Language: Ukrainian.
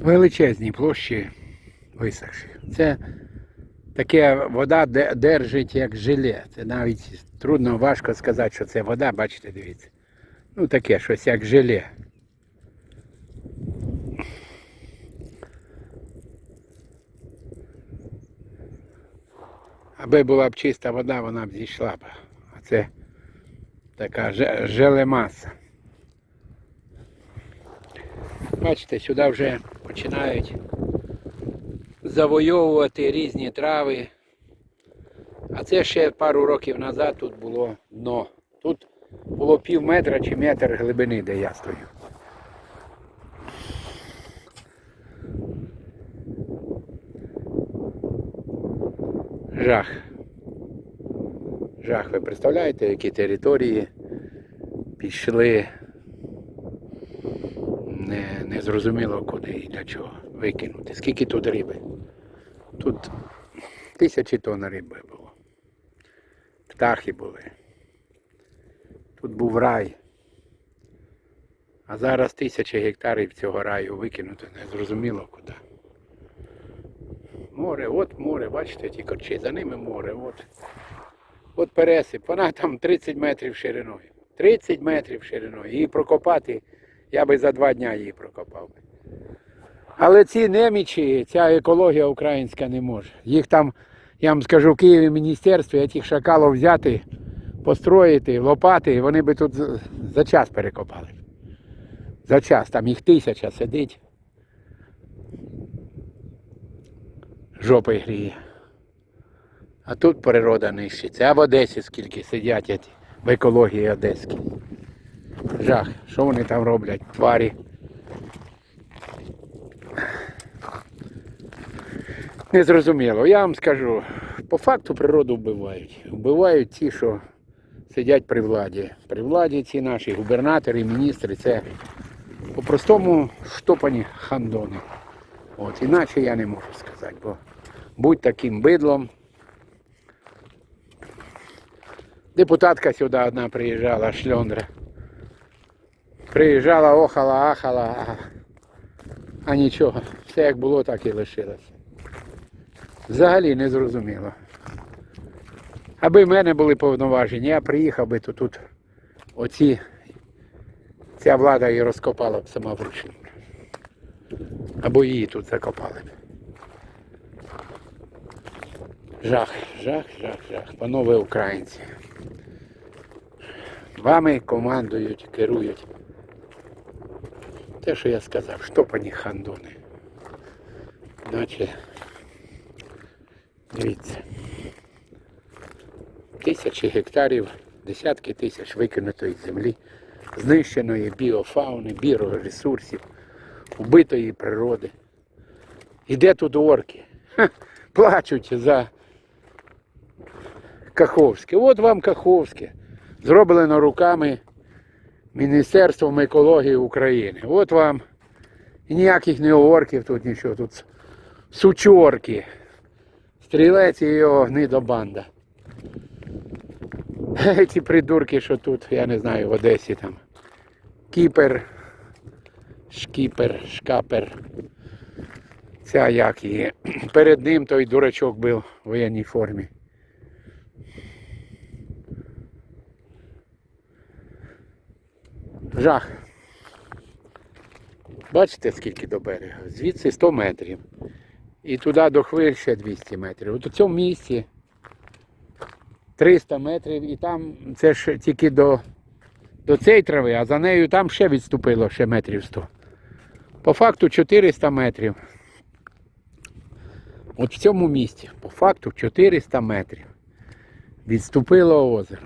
величезні площі висохші. Це таке вода де- держить як желе. Це навіть трудно, важко сказати, що це вода, бачите, дивіться. Ну таке щось як желе. Аби була б чиста вода, вона б зійшла б. А це така желемаса. Бачите, сюди вже починають завойовувати різні трави. А це ще пару років назад тут було дно. Тут було пів метра чи метр глибини, де я стою. Жах. Жах, ви представляєте, які території пішли не, не зрозуміло куди і для чого викинути. Скільки тут риби? Тут тисячі тонн риби було. Птахи були. Тут був рай. А зараз тисячі гектарів цього раю викинуто, не зрозуміло куди. Море, от море, бачите, ті корчі, за ними море, от. От пересип, вона там 30 метрів шириною. 30 метрів шириною. Її прокопати, я би за два дня її прокопав. Але ці немічі, ця екологія українська не може. Їх там, я вам скажу, в Києві міністерстві, тих шакалів взяти, построїти, лопати, вони би тут за час перекопали. За час, там їх тисяча сидить. Жопи гріє. А тут природа нищиться. А в Одесі скільки сидять в екології одеській. Жах. Що вони там роблять? Тварі. Незрозуміло. Я вам скажу, по факту природу вбивають. Вбивають ті, що сидять при владі. При владі ці наші губернатори, міністри, це по-простому штопані хандони. От, іначе я не можу сказати, бо будь таким бидлом. Депутатка сюди одна приїжджала, шльондра. Приїжджала, охала, ахала, а, а нічого. Все як було, так і лишилося. Взагалі не зрозуміло. Аби в мене були повноваження, я приїхав би, то тут оці, ця влада і розкопала б сама вручну. Або її тут закопали б. Жах, жах, жах, жах. Панове українці. Вами командують, керують. Те, що я сказав, штопані хандони. Наче, дивіться. Тисячі гектарів, десятки тисяч викинутої землі, знищеної біофауни, біоресурсів, вбитої природи. І де тут орки? Ха, плачуть за Каховське. От вам Каховське. Зроблено руками Міністерством екології України. От вам і ніяких не орків тут нічого. Тут сучорки. Стрілець і його гнидобанда. Ці придурки, що тут, я не знаю, в Одесі там. Кіпер, шкіпер, шкапер. Ця як її. Перед ним той дурачок був в воєнній формі. Жах. Бачите, скільки до берега? Звідси 100 метрів. І туди до хвиль ще 200 метрів. От у цьому місці 300 метрів і там це ж тільки до, до цієї трави, а за нею там ще відступило ще метрів 100. По факту 400 метрів. От в цьому місці, по факту 400 метрів. Відступило озеро.